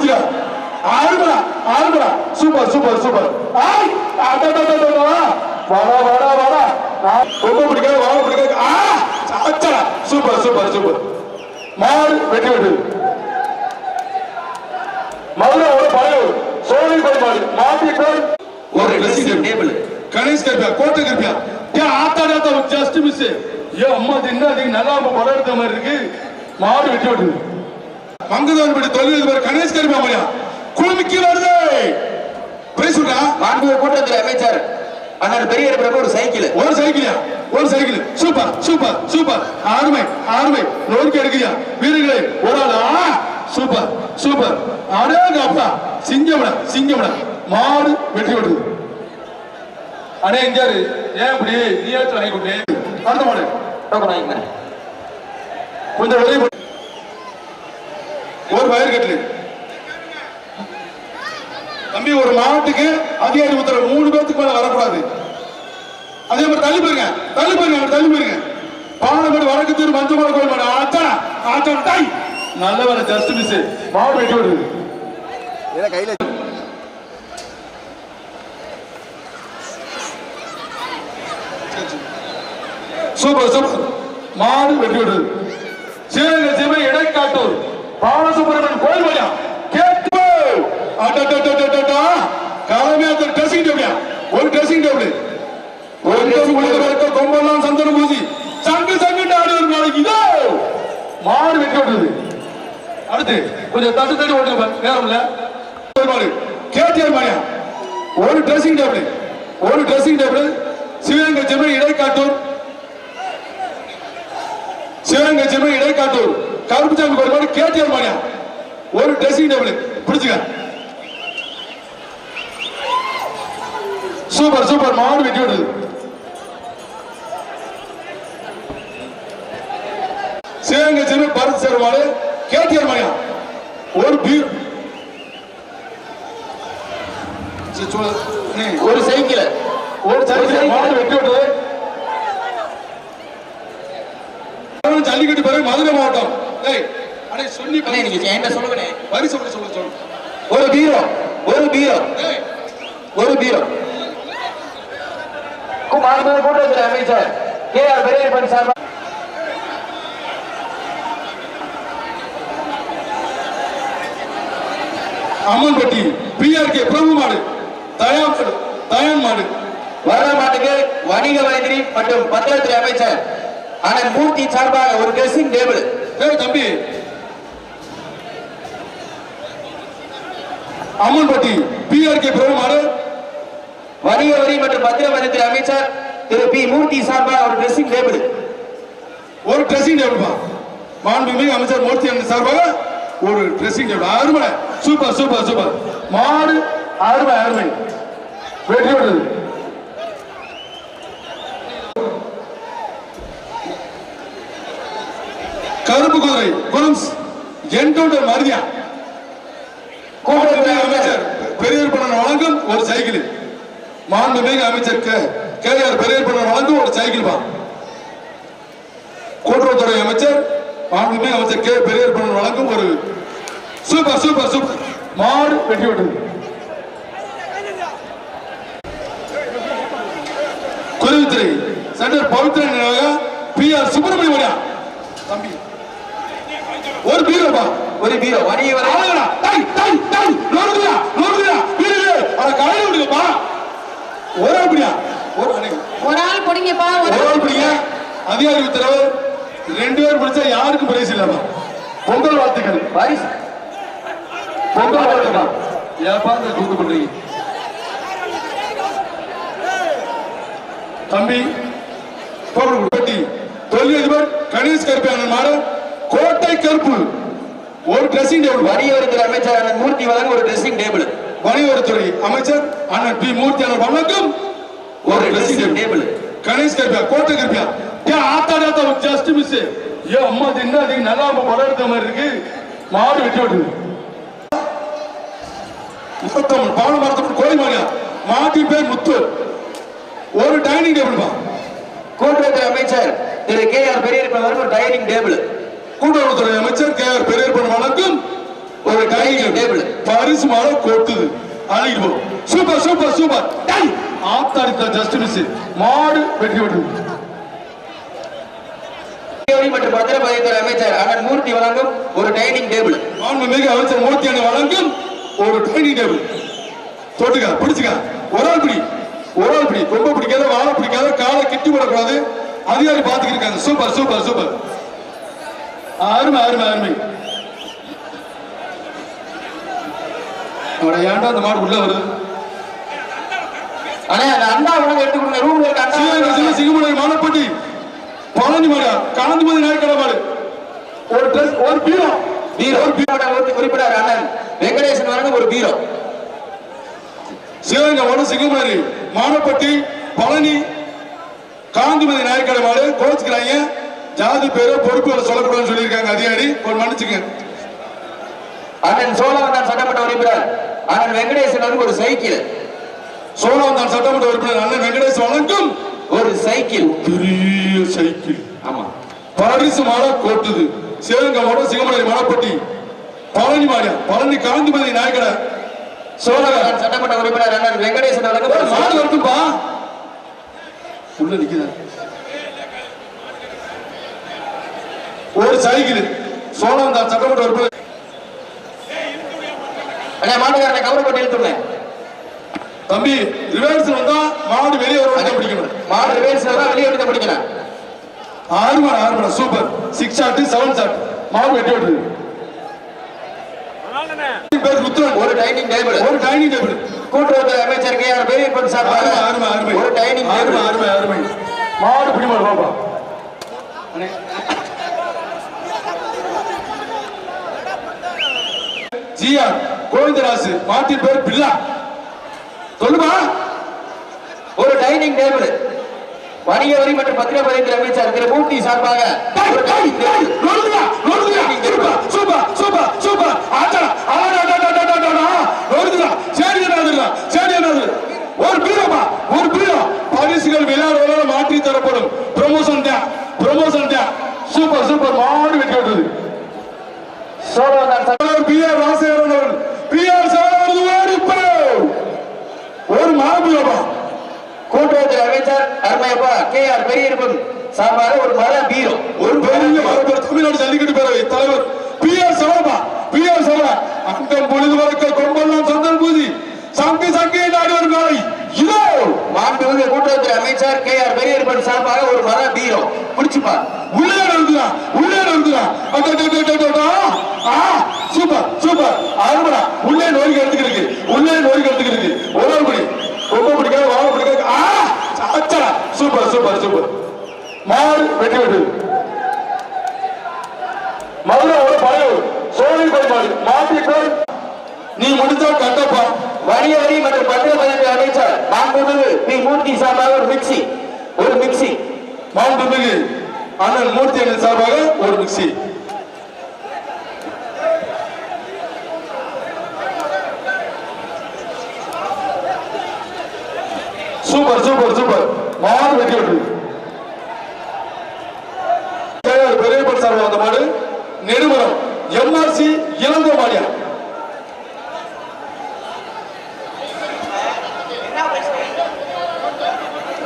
புடிச்சுக்க ஆறுமடா ஆறுமடா super super super. ஆய்! அடடடடடா வாடா வாடா வாடா. ரொம்ப பிடிக்காது வாழ பிடிக்காது. ஆ! அச்சடா சூப்பர் சூப்பர் சூப்பர். மாடு வெட்டி வெட்டு மதுரையோட பழைய. சோழி மாடு மாட்டி கோல் ஒரு ட்ரெஸ்ஸிங் டேபிள் கணேஷ் கருப்பியா கோட்டை கருப்பியா. ஏன் ஆத்தாடி ஆத்தா ஜஸ்ட் மிஸ் ஏன் அம்மா தின்னா நல்லா படம் எடுத்த மாதிரி இருக்கு. மாடு வெட்டி விட்டுது மங்கதான் படி தொழில் பேர் கணேஷ் மாதிரியா குழுமிக்கி வருது. பிரைஸ் விட்டா மாண்புமிகு கூட்டத்துறை அமைச்சர் அண்ணன் பெரிய ஒரு சைக்கிள். ஒரு சைக்கிளியா ஒரு சைக்கிள். Super super super. அருமை அருமை நோக்கி எடுக்கியா வீரர்களே ஒரு ஆள். Super super. அடேங்க அப்பா சிங்கம்டா சிங்கம்டா. மாடு வெற்றி விடுது அடே இஞ்சாரு ஏன் இப்படி? நீ ஏற்று வாங்கி கொண்டு அடுத்த மாடு. கொஞ்சம் வெளியே ஒரு வயர் கட்டலு. தம்பி ஒரு மாவட்டத்துக்கு அதிகாரி உத்தரவு மூணு பேத்துக்கு மேல வரக்கூடாது. அதே மாதிரி தள்ளி போயிருங்க. தள்ளி போயிருங்க தள்ளி போயிருங்க. பாலமேடு வடக்கு தெரு மஞ்சள் கோயில் மாடு. ஆச்சா ஆச்சாடா டாய். நல்ல வேலை ஜஸ்ட் மிஸ் மாடு வெட்டி கையில சூப்பர் சூப்பர். மாடு வெட்டி விடுது. சிவகங்கை சிவை இடைக்காட்டூர் பாலசுப்ரமணியன் கோயில் வழியா. கேட்டு காலமே ட்ரெஸ்ஸிங் டேபிளியா ஒரு ட்ரெஸ்ஸிங் டேபிள் ஒரு ட்ரெஸ்ஸிங் டேபிள் கொம்பெல்லாம் சந்தனம் பூசி சங்கு சங்கு ஆடி ஒரு நாளைக்கு. இதோ. மாடு வெட்டி அடுத்து கொஞ்சம் தட்டு தட்டி ஓட்டுங்க நேரம் இல்ல. மாடு. கேடிஆர் மாடியா ஒரு ட்ரெஸ்ஸிங் டேபிள் ஒரு ட்ரெஸ்ஸிங் டேபிள் சிவகங்கை சிவை இடைக்காட்டூர். சிவகங்கை சிவன் இடைக்காட்டூர். கருப்புசாமி கோயில் மாதிரி கேடிஆர் மாடியா ஒரு ட்ரெஸ்ஸிங் டேபிள் பிடிச்சுக்க சூப்பர் சூப்பர் மாடு வெட்டி விடுது சிவகங்கை சிறு பரத் சேர் மாடு கேடிஆர் மாடியா ஒரு பீர் ஒரு சைக்கிள் ஒரு சைக்கிள் மாடு வெட்டி விட்டது ஜல்லிக்கட்டு பிறகு மதுரை மாவட்டம் ஏய் அடே சொல்லி அண்ணே, நீங்க என்கிட்ட சொல்லுங்கண்ணே. வரி சொல்லி சொல்ல சொல்லு ஒரு பீரோ ஒரு பீரோ. ஒரு பீரோ. மாண்புமிகு கூட்டத்துறை அமைச்சர் கே ஆர் பெரியப்பன் சார்பா அம்மன்பட்டி பிஆர்கே பிரபு மாடு தயா மாடு தயான் மாடு. வர மாட்டுக்கு வணிக வரித்துறை மற்றும் பத்திரத்துறை அமைச்சர் அண்ணன் மூர்த்தி சார்பாக ஒரு ட்ரெஸ்ஸிங் டேபிள் ஏய் தம்பி அம்மன்பட்டி பிஆர்கே பிரபு மாடு. வணிக வரி மற்றும் பத்திர வரித்துறை அமைச்சர் திரு பி மூர்த்தி சார்பாக ஒரு ட்ரெஸ்ஸிங் டேபிள் ஒரு ட்ரெஸ்ஸிங் டேபிள் மாண்புமிகு அமைச்சர் மூர்த்தி அண்ணன் சார்பாக ஒரு ட்ரெஸ்ஸிங் டேபிள் அருமை. Super super super. மாடு அருமை அருமை. வெற்றி பெற்றது. கருப்பு குதிரை குரம்ஸ் என்கவுண்டர் மருதியா? மாண்புமிகு அமைச்சர் பெரியார் பணம் வழங்கும் ஒரு சைக்கிள். மாண்புமிகு அமைச்சர் கே ஆர் பெரியார் பணம் வழங்கும் ஒரு சைக்கிள் பா கூட்டுறவுத்துறை அமைச்சர் மாண்புமிகு அமைச்சர் கே பெரியார் பணம் வழங்கும் ஒரு சூப்பர் சூப்பர் சூப்பர். மாடு வெட்டி விட்டது. குருவித்துறை சென்டர் பவித்ர நினைவாக பி ஆர் சுப்பிரமணிய வரியா தம்பி. ஒரு பீரோப்பா ஒரு பீரோ வணிக வரி டை டை டை நோடுதுடா நோடுதுடா வீரர்களே அட கடையில விடுங்கப்பா ஒரு ஆள் பிடியா? ஒரு அணை ஒரு ஆள் பிடிங்கப்பா ஒரு ஆள் பிடிங்க. அதிகாரி உத்தரவு. ரெண்டு பேர் பிடிச்சா யாருக்கும் பிரைஸ் இல்லாம பொங்கல் வாழ்த்துக்கள். பரிசு. பொங்கல் வாழ்த்துக்கள். ஏப்பா இந்த கூத்து பண்றீங்க தம்பி பட்டி தொழிலதிபர் கணேஷ் கருப்பையான மாடு. கோட்டை கருப்பு. ஒரு ட்ரெஸ்ஸிங் டேபிள் வணிக வரித்துறை அமைச்சர் அண்ணன் மூர்த்தி வழங்க ஒரு ட்ரெஸ்ஸிங் டேபிள் வணிகத்துறை அமைச்சர் அண்ணன் பி. மூர்த்தி அண்ணன் வணக்கம் ஒரு ட்ரெஸ்ஸிங் டேபிள் கணேஷ் கருப்பியா கோட்டை கருப்பியா. ஏன் ஆத்தாடி ஆத்தா ஜஸ்ட் மிஸ் ஏன் அம்மா தின்னா அது நல்லா படம் எடுத்த மாதிரி இருக்கு. மாடு வெட்டி விட்டுது முத்தமிழ் பாவன மரத்தமிழ் கோயில் மாடியா மாட்டின் பேர் முத்து. ஒரு டைனிங் டேபிள் பா. கூட்டுறவுத்துறை அமைச்சர் திரு கே ஆர் பெரியப்பன் ஒரு டைனிங் டேபிள் கூட்டுறவுத்துறை அமைச்சர் கே ஆர் பெரியப்பன் வழங்கும் ஒரு டைனிங் டேபிள் பரிசு மாலை கொட்டுது. அழிட்டு போ சூப்பர் சூப்பர் சூப்பர். டேய் ஆத்தாடி ஜஸ்ட் மிஸ் மாடு வெற்றி விட்டுது மற்றும் பத்திரப்பதிவுத்துறை அமைச்சர் அண்ணன் மூர்த்தி வழங்கும் ஒரு டைனிங் டேபிள். மாண்புமிகு அமைச்சர் மூர்த்தி அணி வழங்கும் ஒரு டைனிங் டேபிள். தொட்டுக்க பிடிச்சுக்க. ஒரு ஆள் பிடி. ஒரு ஆள் பிடி. ரொம்ப பிடிக்காத வாழை பிடிக்காத காலை கிட்டி போடக்கூடாது. அதிகாரி பார்த்துக்கிட்டு இருக்காங்க. Super super super. அருமை அருமை அருமை ஏன்டா அந்த மாடு உள்ள வருது? அண்ணா அந்த அண்டா உணவு எடுத்து கொடுங்க. ரூம்ல இருக்க அண்டா சிவகங்கை சிவ சிங்கமுனை மானப்பட்டி. பழனி மாடா. காந்திமதி நாயக்கட மாடு. ஒரு ட்ரெஸ் ஒரு பீரோ. பீரோ. ஒரு பீரோ உறுப்பி- உறுப்பினர் அண்ணன். வெங்கடேசன் வழங்கும் ஒரு பீரோ. சிவகங்கை வட சிங்கமுனரி மானப்பட்டி பழனி. காந்திமதி நாயக்கட மாடு. கோச்சுக்கிறாங்க. ஜாதி பேரை பொறுப்புகளை சொல்லக்கூடாதுன்னு சொல்லியிருக்காங்க அதிகாரி. ஒரு மன்னிச்சுங்க. அண்ணன் சோழவந்தான் சட்டமன்ற உறுப்பினர். அண்ணன் வெங்கடேசன் ஒரு சைக்கிள். சோழவந்தான் சட்டமன்ற உறுப்பினர். அண்ணன் வழங்கும் ஒரு சைக்கிள். பெரிய சைக்கிள். ஆமா. பரிசு மாலை கொட்டுது. சிவகங்கை வட சிங்கமுனரி மானப்பட்டி பழனி மாடியா? பழனி காந்திமதி நாயக்கட. சோழவந்தான் சட்டமன்ற உறுப்பினர். அண்ணன் வெங்கடேசன் மாடு. வரட்டும்பா உள்ள நிக்குதா. ஒரு சைக்கிள் சோழவந்தான் சட்டமன்ற உறுப்பினர். அண்ணா மாட்டுக்காரனை கவர் போட்டு இழுத்துருந்தேன் தம்பி ரிவர்ஸ் வந்தா மாடு வெளியே வர பிடிக்கணும். மாடு ரிவேர்ஸ் தான் வெளியே எடுத்து பிடிக்கலாம் ஆறு மணி ஆறு மணி super. Six shot seven shot மாடு வெட்டி பேர் ருத்ரன் ஒரு டைனிங் டேபிள் ஒரு டைனிங் டேபிள் கூட்டுறவுத்துறை அமைச்சர் கே ஆர் பெரியப்பன் சார் அருமை அருமை அருமை ஒரு டைனிங் டேபிள் அருமை அருமை மாடு பிடி மாடு பாப்பா. ஜிஆர் கோவிந்தராசு மாட்டின் பேர் பில்லா. சொல்லுமா? ஒரு டைனிங் டேபிள் வணிக வரி மற்றும் பத்திரப்பதிவுத்துறை அமைச்சர் திரு மூர்த்தி சார்பாக. பரிசுகள் மாற்றி தரப்படும். ப்ரமோஷன் தான் ப்ரமோஷன் தான் சூப்பர் சூப்பர். மாடு வெட்டி விட்டது சட்ட- பி ஆர் ராசேகரன் அவர்கள். பி ஆர் சேவரது ஓடி போ. ஒரு மாபீரோப்பா கூட்டுறவுத்துறை அமைச்சர் அருமையப்பா கே ஆர் பெரியப்பன் சார்பாக ஒரு மர பீரோ. ஒரு பெரிய மரபர் தமிழ்நாடு ஜல்லிக்கட்டு பேரவை தலைவர் பி ஆர் சவரபா பி ஆர் சவரா அங்கம் பொழுது வழக்க கொம்பெல்லாம் சந்தன் பூதி. சங்கு சங்கு நாடு வரும் நாளை. இதோ. மாண்புமிகு கூட்டுறவுத்துறை அமைச்சர் கே ஆர் பெரியப்பன் சார்பாக ஒரு மர பீரோ. பிடிச்சுப்பா. உள்ளே ஆ சூப்பர் சூப்பர். அருமடா. உள்ளே நோய்க்கு எடுத்துக்கிருக்கு உள்ளே நோய்க்கு எடுத்துக்கிருக்கு ஒரு ஆள் படி ரொம்ப பிடிக்காது வாழ பிடிக்காது ஆ! அச்சா சூப்பர் சூப்பர் சூப்பர். மாறு வெட்டி விட்டு மதுரை பழைய சோழி மாடு. மாட்டி நீ முடிச்சா கட்டப்பா. வணிக வரி மற்றும் பத்திரப்பதிவுத்துறை அமைச்சர் மாண்புமிகு பி மூர்த்தி சார்பாக ஒரு மிக்சி ஒரு மிக்சி மாண்புமிகு அண்ணன் மூர்த்தி அண்ணன் சார்பாக ஒரு மிக்சி சூப்பர் சூப்பர் சூப்பர் மாடு வெட்டி விட்டு சார்பாக அந்த மாடு. நெடுமரம் எம்ஆர்சி இளங்கோ மாடியா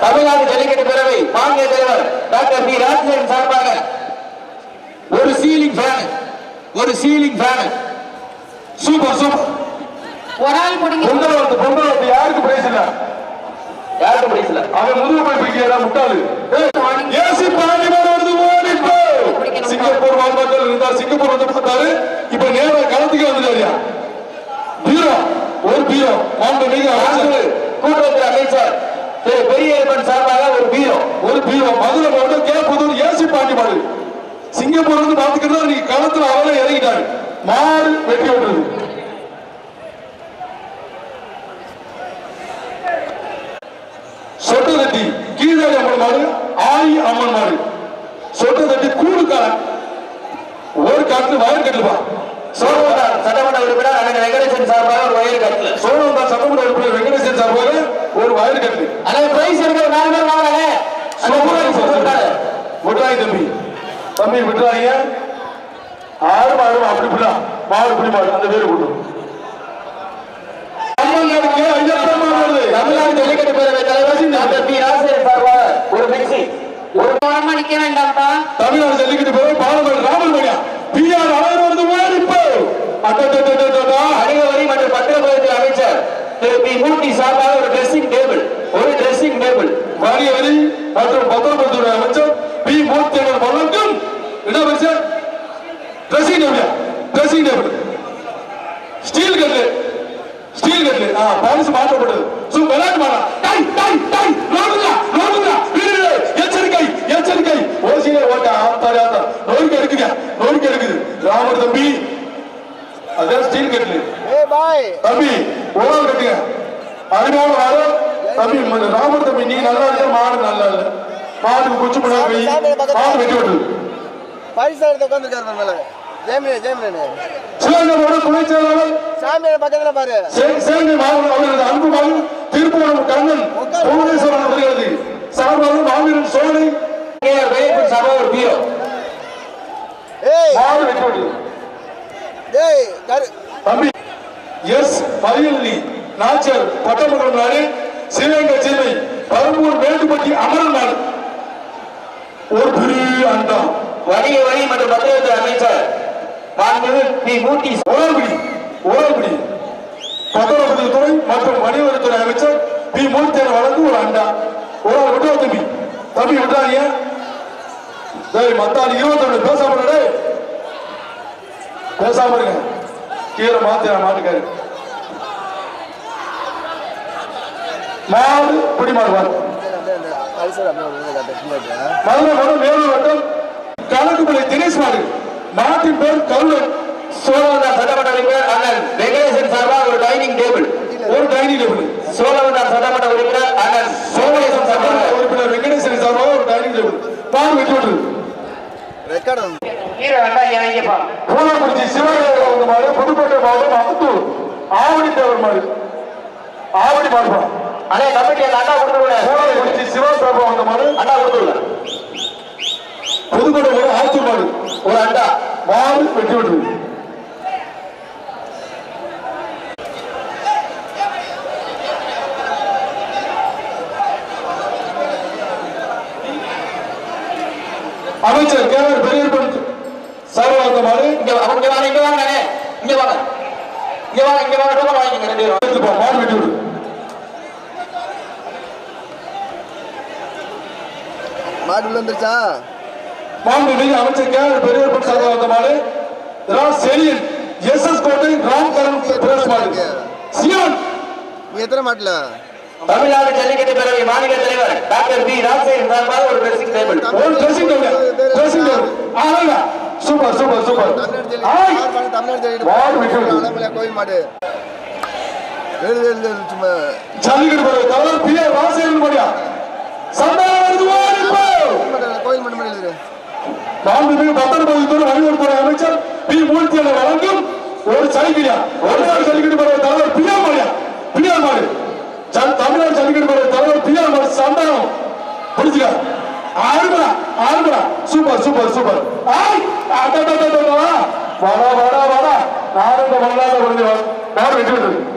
தமிழ்நாடு ஜல்லிக்கட்டு பேரவை மாநில தலைவர் டாக்டர் பி. ராஜேந்திரன் சார்பாக ஒரு சீலிங் ஃபேன் ஒரு சீலிங் ஃபேன் சூப்பர் சூப்பர் ஒரு ஆள் பிடிங்க பொங்கல் வந்து பொங்கல் வந்து யாருக்கு பிரைஸ் இல்ல? யாருக்கும் பிடிக்கல அவன் முதுகு போய் பிடிக்கிறா முட்டாளு ஏசி பாண்டி மேல வருது ஓடி போ சிங்கப்பூர் வாழ்வாக்கள் இருந்தா சிங்கப்பூர் வந்து பார்த்தாரு இப்ப நேரா களத்துக்கு வந்துட்டாரியா பீரோ. ஒரு பீரோ. மாண்பு மிக அமைச்சர் கூட்டுறவுத்துறை அமைச்சர் திரு பெரியப்பன் சார்பாக ஒரு பீரோ. ஒரு பீரோ. மதுரை மாவட்டம் கே புதூர் ஏசி பாண்டி மாடு. சிங்கப்பூர் வந்து பாத்துக்கிறதா நீங்க களத்துல அவரே இறங்கிட்டாரு. மாடு வெட்டி விட்டுறது சொட்டு தட்டி கீழாடி அம்மன் மாடு ஆய் அம்மன் மாடு சொட்டு தட்டி கூடு காலம் ஒரு காட்டு வயர் கட்டுப்பா. சோழவந்தான் சட்டமன்ற உறுப்பினர் அண்ணன் வெங்கடேசன் சார்பாக ஒரு வயல் கட்டல சோழவந்தா சட்டமன்ற உறுப்பினர் வெங்கடேசன் சார்பாக ஒரு வயர் கட்டு அண்ணன் பிரைஸ் எடுக்கிற நாலு பேர் வாங்கலே விட்டுறாங்க தம்பி. தம்பி விட்டுறாங்க ஆறு ஆறு அப்படி இப்படிலாம் மாடு பிடிப்பாரு அந்த பேரு தமிழ்நாடு ஜல்லிக்கட்டு பேரவை தலைவர் டாக்டர் பி. ராஜசேகர் சார்பாக ஒரு மிக்சி ஒரு ஓரமா நிக்க வேண்டாம்ப்பா. தமிழ்நாடு ஜல்லிக்கட்டு பேரு பாலமேடு ராமன் மணியா பிஆர் அழகர் வருது ஓடிப்போ அட்டா வணிக வரி மற்றும் பத்திரப்பதிவுத்துறை அமைச்சர் திரு பி மூர்த்தி சார்பாக ஒரு ட்ரெஸ்ஸிங் டேபிள் ஒரு ட்ரெஸ்ஸிங் டேபிள் வணிக வரி மற்றும் பத்திரப்பதிவுத்துறை அமைச்சர் பி மூர்த்தி அவர்கள் வழங்கும் இடவரிசை dressing table dressing table steel கல்லு ஸ்டீல் கல்லு ஆ பாலிசி மாற்றப்பட்டது சு விளையாட்டு மாடா டை டை டை லோடுங்க லோடுங்க வீடு எச்சரிக்கை எச்சரிக்கை ஓசியில ஓட்ட ஆத்தாரி ஆத்தா நோய்க்கு எடுக்குங்க நோய்க்கு எடுக்குது ராமர் தம்பி அதான் ஸ்டீல் கல்லு ஏய் பாய் தம்பி உணவு கட்டுங்க அருமையான மாடு தம்பி ராமர் தம்பி நீ நல்லா இருக்க மாடு நல்லா இல்ல. மாடுக்கு குச்சி பண்ண போய் மாடு வெட்டி விட்டு பரிசு எடுத்து உட்காந்துருக்காரு மேல. ஜெயமினி ஜெயமினி சிவகங்கோட துணை செயலாளர். சாமி பக்கத்துல பாரு. சே- சேங்கை மாவட்டம் அவர்களது அன்பு மகன் திருப்பூரம் கண்ணன். புவனேஸ்வரன் அவர்களது சார்பாக மாவீரன் ஒரு பீரோ. ஏய். மாடு வெட்டி விட்டு ஏய் கரு. தம்பி எஸ் பதினி நாச்சர் பட்டமங்கலம் நாடு சிவகங்கை சீமை பரம்பூர் மேட்டுப்பட்டி அமரன் நாடு. ஒரு பெரிய அண்டம். வணிக வரி மற்றும் பத்திரப்பதிவுத்துறை அமைச்சர் மாண்புமிகு பி மூர்த்தி. ஓரல்குடி ஓரல்குடி பத்திரப்பதிவு துறை மற்றும் வணிகவரித்துறை அமைச்சர் பி மூர்த்தியர் வழங்கும் ஒரு அண்டா ஒரு ஆள் விட்டுவா தம்பி? தம்பி விட்டாங்க டேய் மத்தாள் இருபத்தொன்னு பேசாம பேசாம இருங்க. கீரை மாத்திர மாட்டுக்காரு. மாடு குடி மாடு பாரு பரிசு மதுரை மடம் மேலூர் வட்டம் கணக்குமலை தினேஷ் மாடு மாட்டின் பேர் கருணன். சோழவந்தா சட்டமன்ற உறுப்பினர் அண்ணன் வெங்கடேசன் சார்பாக ஒரு டைனிங் டேபிள் ஒரு டைனிங் டேபிள் சோழவந்தா சட்டமன்ற உறுப்பினர் அண்ணன் சோழேசன் சார்பாக உறுப்பினர் வெங்கடேசன் சார்பாக ஒரு டைனிங் டேபிள் பால் வெற்றி கீரை சிவகங்கை மாடு புதுக்கோட்டை மாவட்டம் அமுத்தூர் ஆவடி தேவர் மாடு ஆவடி மாடுபா அண்ணே கமிட்டி அந்த அண்ணா கொடுத்துருங்க. பூலாக்குறிச்சி சிவா சார்பா வந்த மாடு அண்ணா கொடுத்துருங்க. புதுக்கோட்டை மாடு ஆத்தூர் மாடு ஒரு அண்டா மாடு வெட்டி விட்டு அமைச்சர் கேவர் பெரியப்பன் சார்பா வந்த மாடு இங்க வா- இங்க வாங்க இங்க வாங்க அண்ணே இங்க வாங்க இங்க வாங்க இங்க வாங்க டோக்கன் வாங்கிக்கங்க ரெண்டு பேரும் எடுத்துப்பா மாடு வெட்டி விடு மாடு உள்ள வந்துருச்சா? மாண்புமிகு அமைச்சர் கேவர் பெரியப்பன் சார்பா வந்த மாடு. ரா செலியன் எஸ் எஸ் கோட்டை ராம்கரன் பிரஸ் மாடு. சியான் நீ எத்தனை மாட்டுல? தமிழ்நாடு ஜல்லிக்கட்டு பேரவை மாநில தலைவர் டாக்டர் பி ராஜசேகரன் சார்பாக ஒரு ட்ரெஸ்ஸிங் டேபிள் ஒரு dressing table dressing table super super super. Tamil Nadu கோயில் மாடு. ஜல்லிக்கட்டு போற தலைவர் பி ஏ ராசேகரன் மடியா? சண்டை வருது ஓடி போ கோயில் மாடு, கோயில் மட்டும் மட்டும் அமைச்சர் பி. மூர்த்தி என வழங்கும் ஒரு சைக்கிளியா? ஒரு நாள் ஜல்லிக்கட்டு போற தலைவர் பி. ஆர். மாடு தமிழ்நாடு ஜல்லிக்கட்டு போற தலைவர் பி. மாடு சண்டனம் புரிஞ்சுக்க ஆறுபடா ஆறுபடா சூப்பர் சூப்பர் சூப்பர். ஆய்! அடடடடடா. வாடா வாடா வாடா நானும் இந்த மல்லாத குழந்தை மாடு